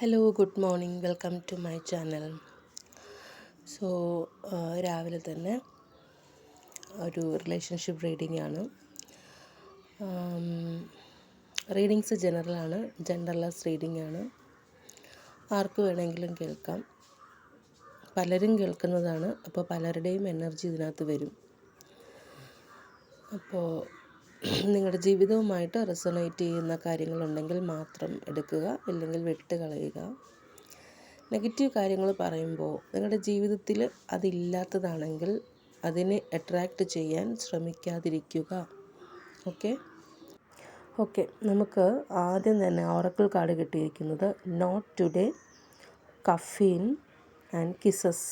Hello good morning welcome to my channel so രാവിലെ തന്നെ ഒരു റിലേഷൻഷിപ്പ് റീഡിംഗ് ആണ്. റീഡിങ്സ് ജനറലാണ് ജെൻഡർലെസ് റീഡിംഗ് ആണ്. ആർക്ക് വേണമെങ്കിലും കേൾക്കാം. പലരും കേൾക്കുന്നതാണ് അപ്പോൾ പലരുടെയും എനർജി ഇതിനകത്ത് വരും. അപ്പോൾ നിങ്ങളുടെ ജീവിതവുമായിട്ട് റെസൊണേറ്റ് ചെയ്യുന്ന കാര്യങ്ങളുണ്ടെങ്കിൽ മാത്രം എടുക്കുക ഇല്ലെങ്കിൽ വിട്ട് കളയുക നെഗറ്റീവ് കാര്യങ്ങൾ പറയുമ്പോൾ നിങ്ങളുടെ ജീവിതത്തിൽ അതില്ലാത്തതാണെങ്കിൽ അതിനെ അട്രാക്റ്റ് ചെയ്യാൻ ശ്രമിക്കാതിരിക്കുക. ഓക്കെ? ഓക്കെ നമുക്ക് ആദ്യം തന്നെ ഓറക്കിൾ കാർഡ് കിട്ടിയിരിക്കുന്നത് note today caffeine and kisses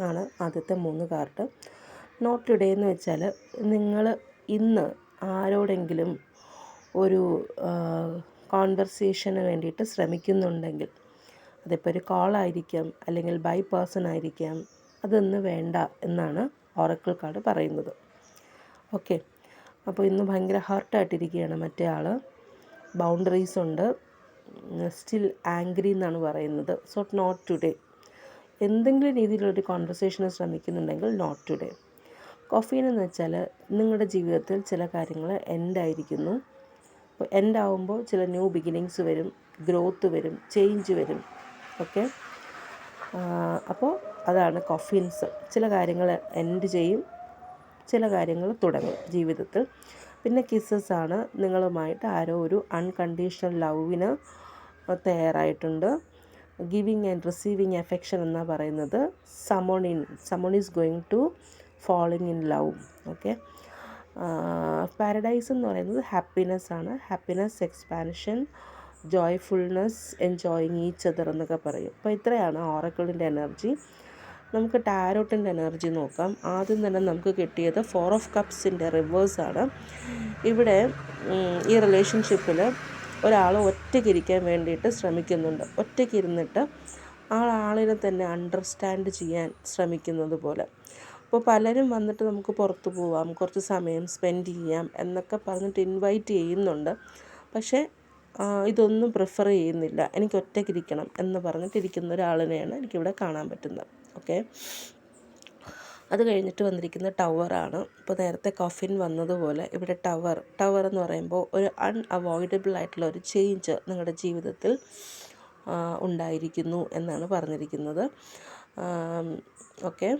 ആണ് ആദ്യത്തെ മൂന്ന് കാർഡ്. നോട്ട് ടുഡേ എന്ന് വെച്ചാൽ നിങ്ങൾ ഇന്ന് ആരോടെങ്കിലും ഒരു കോൺവെർസേഷന് വേണ്ടിയിട്ട് ശ്രമിക്കുന്നുണ്ടെങ്കിൽ അതിപ്പോൾ ഒരു കോളായിരിക്കാം അല്ലെങ്കിൽ ബൈ പേഴ്സൺ ആയിരിക്കാം അതൊന്നും വേണ്ട എന്നാണ് ഓറക്കിൾ കാർഡ് പറയുന്നത്. ഓക്കെ അപ്പോൾ ഇന്ന് ഭയങ്കര ഹർട്ടായിട്ടിരിക്കുകയാണ് മറ്റേ ആൾ ബൗണ്ടറീസ് ഉണ്ട്. സ്റ്റിൽ ആംഗ്രി എന്നാണ് പറയുന്നത്. സോ നോട്ട് ടുഡേ എന്തെങ്കിലും രീതിയിലൊരു കോൺവെർസേഷന് ശ്രമിക്കുന്നുണ്ടെങ്കിൽ നോട്ട് ടുഡേ കൊഫീൻ എന്ന് വെച്ചാൽ നിങ്ങളുടെ ജീവിതത്തിൽ ചില കാര്യങ്ങൾ എൻഡായിരിക്കുന്നു അപ്പോൾ എൻഡാവുമ്പോൾ ചില ന്യൂ ബിഗിനിങ്സ് വരും ഗ്രോത്ത് വരും ചേഞ്ച് വരും. ഓക്കെ അപ്പോൾ അതാണ് കൊഫീൻസ് ചില കാര്യങ്ങൾ എൻഡ് ചെയ്യും ചില കാര്യങ്ങൾ തുടങ്ങും ജീവിതത്തിൽ. പിന്നെ കിസ്സസ് ആണ്. നിങ്ങളുമായിട്ട് ആരോ ഒരു അൺകണ്ടീഷണൽ ലവിന് തയ്യാറായിട്ടുണ്ട്. ഗിവിങ് ആൻഡ് റിസീവിങ് എഫെക്ഷൻ എന്നാണ് പറയുന്നത്. Someone someone is going to falling in love okay paradise എന്ന് പറയുന്നത് ഹാപ്പിനെസ് ആണ്. Happiness expansion joyfulness enjoying each other എന്നൊക്കെ പറയും. അപ്പോൾ ഇത്രയാണ് ഓറക്കിളിന്റെ എനർജി നമുക്ക് ടാരോട്ടിന്റെ എനർജി നോക്കാം. ആദ്യം തന്നെ നമുക്ക് കിട്ടിയത് ഫോർ ഓഫ് കപ്സിന്റെ റിവേഴ്സാണ് ഇവിടെ ഈ റിലേഷൻഷിപ്പിൽ ഒരാൾ ഒറ്റയ്ക്കിരിക്കാൻ വേണ്ടിയിട്ട് ശ്രമിക്കുന്നുണ്ട്. ഒറ്റയ്ക്കിരുന്നിട്ട് ആ ആളിനെ തന്നെ അണ്ടർസ്റ്റാൻഡ് ചെയ്യാൻ ശ്രമിക്കുന്നത് പോലെ. അപ്പോൾ പലരും വന്നിട്ട് നമുക്ക് പുറത്ത് പോവാം കുറച്ച് സമയം സ്പെൻഡ് ചെയ്യാം എന്നൊക്കെ പറഞ്ഞിട്ട് ഇൻവൈറ്റ് ചെയ്യുന്നുണ്ട്. പക്ഷേ ഇതൊന്നും പ്രിഫർ ചെയ്യുന്നില്ല. എനിക്ക് ഒറ്റയ്ക്കിരിക്കണം എന്ന് പറഞ്ഞിട്ടിരിക്കുന്ന ഒരാളിനെയാണ് എനിക്കിവിടെ കാണാൻ പറ്റുന്നത്. ഓക്കെ അത് കഴിഞ്ഞിട്ട് വന്നിരിക്കുന്ന ടവറാണ് ഇപ്പോൾ നേരത്തെ കഫിൻ വന്നതുപോലെ ഇവിടെ ടവർ ടവർ എന്ന് പറയുമ്പോൾ ഒരു അൺഅവോയ്ഡബിൾ ആയിട്ടുള്ള ഒരു ചേഞ്ച് നിങ്ങളുടെ ജീവിതത്തിൽ ഉണ്ടായിരിക്കുന്നു എന്നാണ് പറഞ്ഞിരിക്കുന്നത്. ഓക്കെ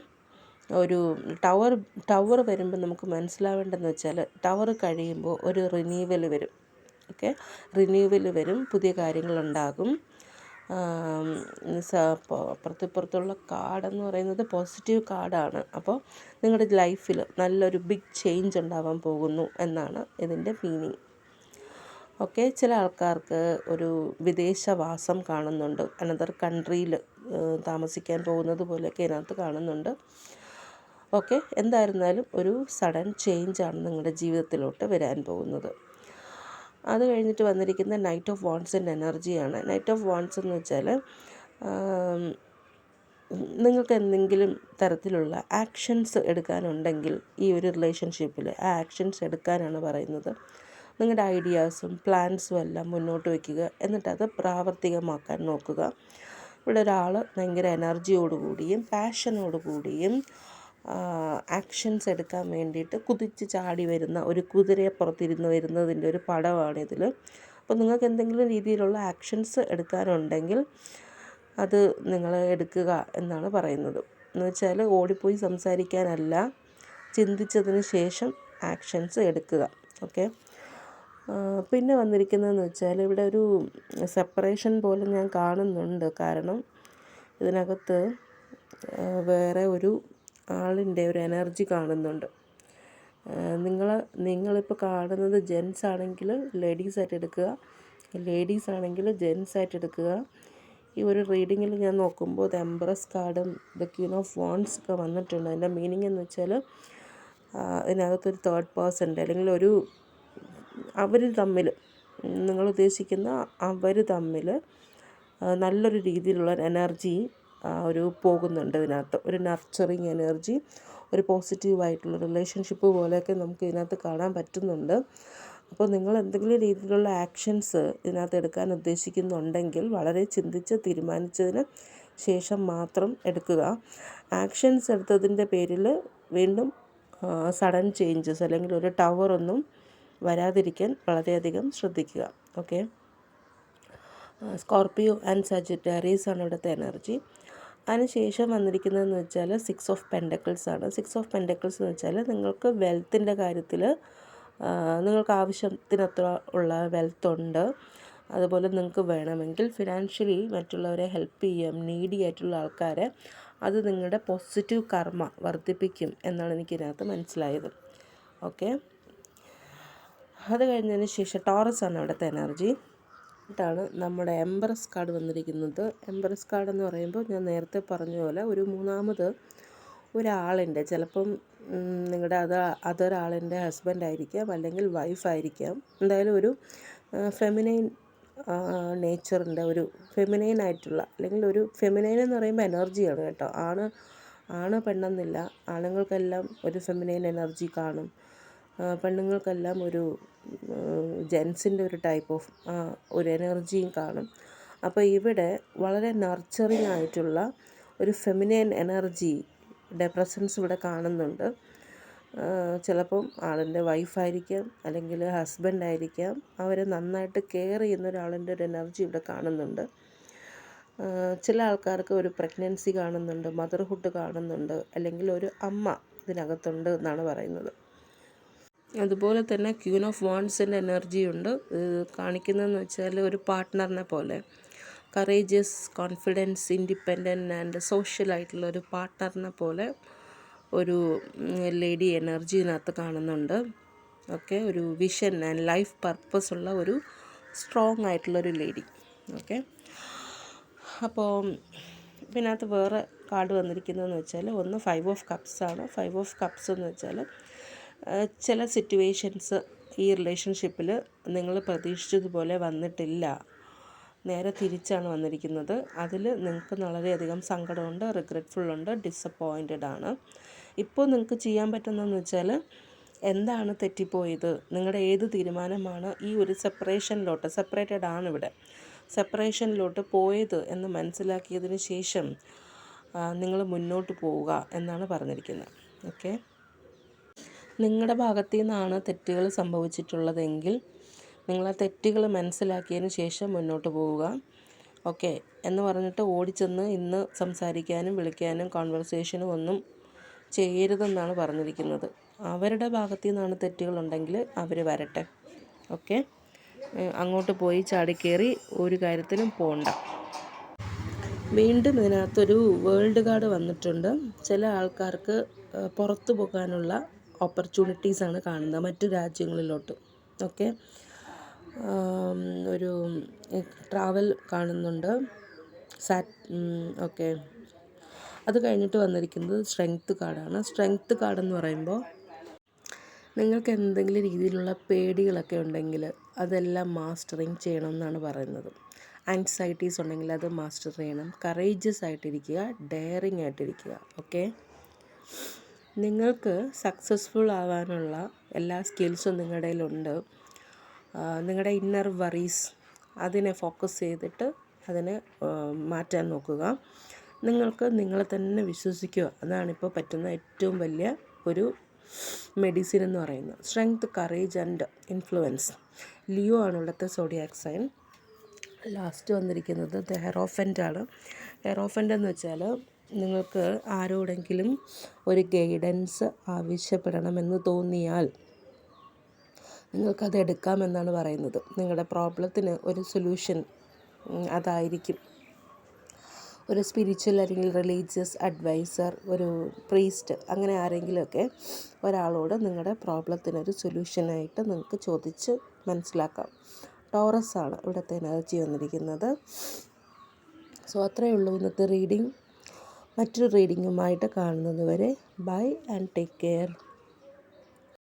ഒരു ടവർ ടവർ വരുമ്പോൾ നമുക്ക് മനസ്സിലാവേണ്ടതെന്ന് വെച്ചാൽ ടവർ കഴിയുമ്പോൾ ഒരു റിന്യൂവൽ വരും. ഓക്കെ? റിന്യൂവൽ വരും പുതിയ കാര്യങ്ങളുണ്ടാകും. അപ്പുറത്തിപ്പുറത്തുള്ള കാർഡെന്ന് പറയുന്നത് പോസിറ്റീവ് കാർഡാണ്. അപ്പോൾ നിങ്ങളുടെ ലൈഫിൽ നല്ലൊരു ബിഗ് ചേഞ്ച് ഉണ്ടാവാൻ പോകുന്നു എന്നാണ് ഇതിന്റെ മീനിങ് ഓക്കെ? ചില ആൾക്കാർക്ക് ഒരു വിദേശവാസം കാണുന്നുണ്ട്. അനദർ കൺട്രിയിൽ താമസിക്കാൻ പോകുന്നത് പോലെയൊക്കെ ഇതിനകത്ത് കാണുന്നുണ്ട്. ഓക്കെ എന്തായിരുന്നാലും ഒരു സഡൻ ചേഞ്ചാണ് നിങ്ങളുടെ ജീവിതത്തിലോട്ട് വരാൻ പോകുന്നത്. അത് കഴിഞ്ഞിട്ട് വന്നിരിക്കുന്ന നൈറ്റ് ഓഫ് വാൺസിന്റെ എനർജിയാണ്. നൈറ്റ് ഓഫ് വാൺസ് എന്ന് വെച്ചാൽ നിങ്ങൾക്ക് എന്തെങ്കിലും തരത്തിലുള്ള ആക്ഷൻസ് എടുക്കാനുണ്ടെങ്കിൽ ഈ ഒരു റിലേഷൻഷിപ്പിൽ ആ ആക്ഷൻസ് എടുക്കാനാണ് പറയുന്നത്. നിങ്ങളുടെ ഐഡിയാസും പ്ലാൻസും എല്ലാം മുന്നോട്ട് വയ്ക്കുക. എന്നിട്ട് അത് പ്രാവർത്തികമാക്കാൻ നോക്കുക. ഇവിടെ ഒരാൾ ഭയങ്കര എനർജിയോടുകൂടിയും പാഷനോടുകൂടിയും ആക്ഷൻസ് എടുക്കാൻ വേണ്ടിയിട്ട് കുതിച്ച് ചാടി വരുന്ന ഒരു കുതിരയെ പുറത്തിരുന്ന് വരുന്നതിന്റെ ഒരു പടമാണിതിൽ. അപ്പോൾ നിങ്ങൾക്ക് എന്തെങ്കിലും രീതിയിലുള്ള ആക്ഷൻസ് എടുക്കാനുണ്ടെങ്കിൽ അത് നിങ്ങൾ എടുക്കുക എന്നാണ് പറയുന്നത്. എന്ന് വെച്ചാൽ ഓടിപ്പോയി സംസാരിക്കാനല്ല ചിന്തിച്ചതിന് ശേഷം ആക്ഷൻസ് എടുക്കുക. ഓക്കെ? പിന്നെ വന്നിരിക്കുന്നതെന്ന് വെച്ചാൽ ഇവിടെ ഒരു സെപ്പറേഷൻ പോലെ ഞാൻ കാണുന്നുണ്ട്. കാരണം ഇതിനകത്ത് വേറെ ഒരു ആളിന്റെ ഒരു എനർജി കാണുന്നുണ്ട്. നിങ്ങൾ നിങ്ങളിപ്പോൾ കാണുന്നത് ജെൻസ് ആണെങ്കിൽ ലേഡീസ് ആയിട്ട് എടുക്കുക. ലേഡീസ് ആണെങ്കിൽ ജെൻസ് ആയിട്ട് എടുക്കുക. ഈ ഒരു റീഡിങ്ങിൽ ഞാൻ നോക്കുമ്പോൾ ദ എംബ്രസ് കാർഡും ദ ക്യൂൺ ഓഫ് വോൺസ് ഒക്കെ വന്നിട്ടുണ്ട്. അതിന്റെ മീനിങ് എന്ന് വെച്ചാൽ ഇതിനകത്തൊരു തേർഡ് പേഴ്സൺ ഉണ്ട്. അല്ലെങ്കിൽ ഒരു അവർ തമ്മിൽ നിങ്ങൾ ഉദ്ദേശിക്കുന്ന അവർ തമ്മിൽ നല്ലൊരു രീതിയിലുള്ള എനർജി ഒരു പോകുന്നുണ്ട് ഇതിനകത്ത്. ഒരു നർച്ചറിങ് എനർജി ഒരു പോസിറ്റീവായിട്ടുള്ള റിലേഷൻഷിപ്പ് പോലെയൊക്കെ നമുക്ക് ഇതിനകത്ത് കാണാൻ പറ്റുന്നുണ്ട്. അപ്പോൾ നിങ്ങൾ എന്തെങ്കിലും രീതിയിലുള്ള ആക്ഷൻസ് ഇതിനകത്ത് എടുക്കാൻ ഉദ്ദേശിക്കുന്നുണ്ടെങ്കിൽ വളരെ ചിന്തിച്ച് തീരുമാനിച്ചതിന് ശേഷം മാത്രം എടുക്കുക. ആക്ഷൻസ് എടുത്തതിന്റെ പേരിൽ വീണ്ടും സഡൻ ചേഞ്ചസ് അല്ലെങ്കിൽ ഒരു ടവറൊന്നും വരാതിരിക്കാൻ വളരെയധികം ശ്രദ്ധിക്കുക. ഓക്കെ സ്കോർപിയോ ആൻഡ് സജിറ്റാരീസ് ആണ് ഇവിടുത്തെ എനർജി അതിനുശേഷം വന്നിരിക്കുന്നതെന്ന് വെച്ചാൽ സിക്സ് ഓഫ് പെൻഡക്കിൾസ് ആണ്. സിക്സ് ഓഫ് പെൻഡക്കിൾസ് എന്ന് വെച്ചാൽ നിങ്ങൾക്ക് വെൽത്തിന്റെ കാര്യത്തിൽ നിങ്ങൾക്ക് ആവശ്യത്തിനത്ര ഉള്ള വെൽത്ത് ഉണ്ട്. അതുപോലെ നിങ്ങൾക്ക് വേണമെങ്കിൽ ഫിനാൻഷ്യലി മറ്റുള്ളവരെ ഹെൽപ്പ് ചെയ്യാം. നീഡി ആയിട്ടുള്ള ആൾക്കാരെ അത് നിങ്ങളുടെ പോസിറ്റീവ് കർമ്മ വർദ്ധിപ്പിക്കും എന്നാണ് എനിക്കിതിനകത്ത് മനസ്സിലായത്. ഓക്കെ അത് കഴിഞ്ഞതിന് ശേഷം ടോറസ് ആണ് അവിടുത്തെ എനർജി ാണ് നമ്മുടെ എംബറസ് കാർഡ് വന്നിരിക്കുന്നത്. എംബറസ് കാർഡ് എന്ന് പറയുമ്പോൾ ഞാൻ നേരത്തെ പറഞ്ഞ പോലെ ഒരു മൂന്നാമത് ഒരാളിന്റെ ചിലപ്പം നിങ്ങളുടെ അത് അതൊരാളിന്റെ ഹസ്ബൻഡ് ആയിരിക്കാം അല്ലെങ്കിൽ വൈഫായിരിക്കാം എന്തായാലും ഒരു ഫെമിനൈൻ നേച്ചറിന്റെ ഒരു ഫെമിനൈൻ ആയിട്ടുള്ള അല്ലെങ്കിൽ ഒരു ഫെമിനൈൻ എന്ന് പറയുമ്പോൾ എനർജിയാണ് കേട്ടോ. ആണ് ആണ് പെണ്ണെന്നില്ല. ആണുങ്ങൾക്കെല്ലാം ഒരു ഫെമിനൈൻ എനർജി കാണും. പെണ്ണുങ്ങൾക്കെല്ലാം ഒരു ജെൻസിന്റെ ഒരു ടൈപ്പ് ഓഫ് ഒരു എനർജിയും കാണും. അപ്പോൾ ഇവിടെ വളരെ നർച്ചറിങ് ആയിട്ടുള്ള ഒരു ഫെമിനൈൻ എനർജിയുടെ പ്രസൻസ് ഇവിടെ കാണുന്നുണ്ട്. ചിലപ്പം ആളിന്റെ വൈഫായിരിക്കാം അല്ലെങ്കിൽ ഹസ്ബൻഡ് ആയിരിക്കാം അവരെ നന്നായിട്ട് കെയർ ചെയ്യുന്ന ഒരാളിന്റെ ഒരു എനർജി ഇവിടെ കാണുന്നുണ്ട്. ചില ആൾക്കാർക്ക് ഒരു പ്രഗ്നൻസി കാണുന്നുണ്ട് മദർഹുഡ് കാണുന്നുണ്ട് അല്ലെങ്കിൽ ഒരു അമ്മ ഇതിനകത്തുണ്ട് എന്നാണ് പറയുന്നത്. അതുപോലെ തന്നെ ക്യൂൻ ഓഫ് വാൺസിന്റെ എനർജി ഉണ്ട്. കാണിക്കുന്നതെന്ന് വെച്ചാൽ ഒരു പാർട്ട്ണറിനെ പോലെ. Courageous confidence independent and social ആയിട്ടുള്ള ഒരു പാർട്ട്ണറിനെ പോലെ ഒരു ലേഡി എനർജി ഇതിനകത്ത് കാണുന്നുണ്ട്. ഓക്കെ ഒരു വിഷൻ ആൻഡ് ലൈഫ് പർപ്പസ് ഉള്ള ഒരു സ്ട്രോങ് ആയിട്ടുള്ളൊരു ലേഡി. ഓക്കെ അപ്പോൾ ഇതിനകത്ത് വേറെ കാർഡ് വന്നിരിക്കുന്നതെന്ന് വെച്ചാൽ ഒന്ന് ഫൈവ് ഓഫ് കപ്സ് ആണ് ഫൈവ് ഓഫ് കപ്സ് എന്ന് വെച്ചാൽ ചില സിറ്റുവേഷൻസ് ഈ റിലേഷൻഷിപ്പിൽ നിങ്ങൾ പ്രതീക്ഷിച്ചതുപോലെ വന്നിട്ടില്ല. നേരെ തിരിച്ചാണ് വന്നിരിക്കുന്നത്. അതിൽ നിങ്ങൾക്ക് വളരെയധികം സങ്കടമുണ്ട് റിഗ്രറ്റ്ഫുള്ളുണ്ട് ഡിസപ്പോയിന്റഡ് ആണ് ഇപ്പോൾ നിങ്ങൾക്ക് ചെയ്യാൻ പറ്റുന്നതെന്ന് വെച്ചാൽ എന്താണ് തെറ്റിപ്പോയത്? നിങ്ങളുടെ ഏത് തീരുമാനമാണ് ഈ ഒരു സെപ്പറേഷനിലോട്ട് സെപ്പറേറ്റഡ് ആണ് ഇവിടെ. സെപ്പറേഷനിലോട്ട് പോയത് എന്ന് മനസ്സിലാക്കിയതിന് ശേഷം നിങ്ങൾ മുന്നോട്ട് പോവുക എന്നാണ് പറഞ്ഞിരിക്കുന്നത്. ഓക്കെ നിങ്ങളുടെ ഭാഗത്തു നിന്നാണ് തെറ്റുകൾ സംഭവിച്ചിട്ടുള്ളതെങ്കിൽ നിങ്ങൾ ആ തെറ്റുകൾ മനസ്സിലാക്കിയതിന് ശേഷം മുന്നോട്ട് പോവുക. ഓക്കെ. എന്ന് പറഞ്ഞിട്ട് ഓടിച്ചെന്ന് ഇന്ന് സംസാരിക്കാനും വിളിക്കാനും കോൺവെർസേഷനും ഒന്നും ചെയ്യരുതെന്നാണ് പറഞ്ഞിരിക്കുന്നത്. അവരുടെ ഭാഗത്തു നിന്നാണ് തെറ്റുകളുണ്ടെങ്കിൽ അവർ വരട്ടെ. ഓക്കെ. അങ്ങോട്ട് പോയി ചാടിക്കേറി ഒരു കാര്യത്തിലും പോണ്ട. വീണ്ടും ഇതിനകത്തൊരു വേൾഡ് കാർഡ് വന്നിട്ടുണ്ട്. ചില ആൾക്കാർക്ക് പുറത്തു പോകാനുള്ള ഓപ്പർച്യൂണിറ്റീസാണ് കാണുന്നത് മറ്റു രാജ്യങ്ങളിലോട്ട്. ഓക്കെ ഒരു ട്രാവൽ കാണുന്നുണ്ട്. സാറ്റ് ഓക്കെ അത് കഴിഞ്ഞിട്ട് വന്നിരിക്കുന്നത് സ്ട്രെങ്ത്ത് കാർഡാണ് സ്ട്രെങ്ത്ത് കാർഡ് എന്ന് പറയുമ്പോൾ നിങ്ങൾക്ക് എന്തെങ്കിലും രീതിയിലുള്ള പേടികളൊക്കെ ഉണ്ടെങ്കിൽ അതെല്ലാം മാസ്റ്ററിങ് ചെയ്യണം എന്നാണ് പറയുന്നത്. ആൻസൈറ്റീസ് ഉണ്ടെങ്കിൽ അത് മാസ്റ്റർ ചെയ്യണം. കറേജസ് ആയിട്ടിരിക്കുക. ഡെയറിങ് ആയിട്ടിരിക്കുക. ഓക്കെ നിങ്ങൾക്ക് സക്സസ്ഫുൾ ആവാനുള്ള എല്ലാ സ്കിൽസും നിങ്ങളുടെ കയ്യിലുണ്ട്. നിങ്ങളുടെ ഇന്നർ വറീസ് അതിനെ ഫോക്കസ് ചെയ്തിട്ട് അതിനെ മാറ്റാൻ നോക്കുക. നിങ്ങൾക്ക് നിങ്ങളെ തന്നെ വിശ്വസിക്കുക. അതാണിപ്പോൾ പറ്റുന്ന ഏറ്റവും വലിയ ഒരു മെഡിസിൻ എന്ന് പറയുന്നത്. Strength courage and influence Leo ആണ് ഇവിടുത്തെ സോഡിയാക് സൈൻ ലാസ്റ്റ് വന്നിരിക്കുന്നത് ദ ഹെറോഫന്റ് ആണ്. ഹെറോഫന്റ് എന്ന് വെച്ചാൽ നിങ്ങൾക്ക് ആരോടെങ്കിലും ഒരു ഗൈഡൻസ് ആവശ്യപ്പെടണമെന്ന് തോന്നിയാൽ നിങ്ങൾക്കത് എടുക്കാമെന്നാണ് പറയുന്നത്. നിങ്ങളുടെ പ്രോബ്ലത്തിന് ഒരു സൊല്യൂഷൻ അതായിരിക്കും. ഒരു സ്പിരിച്വൽ അല്ലെങ്കിൽ റിലീജിയസ് അഡ്വൈസർ ഒരു പ്രീസ്റ്റ് അങ്ങനെ ആരെങ്കിലുമൊക്കെ ഒരാളോട് നിങ്ങളുടെ പ്രോബ്ലത്തിനൊരു സൊല്യൂഷനായിട്ട് നിങ്ങൾക്ക് ചോദിച്ച് മനസ്സിലാക്കാം. ടോറസ് ആണ് ഇവിടുത്തെ എനർജി വന്നിരിക്കുന്നത്. സോ അത്രയേ ഉള്ളൂ ഇന്നത്തെ റീഡിങ് മറ്റൊരു റീഡിങ്ങുമായിട്ട് കാണുന്നത് വരെ ബൈ ആൻഡ് ടേക്ക് കെയർ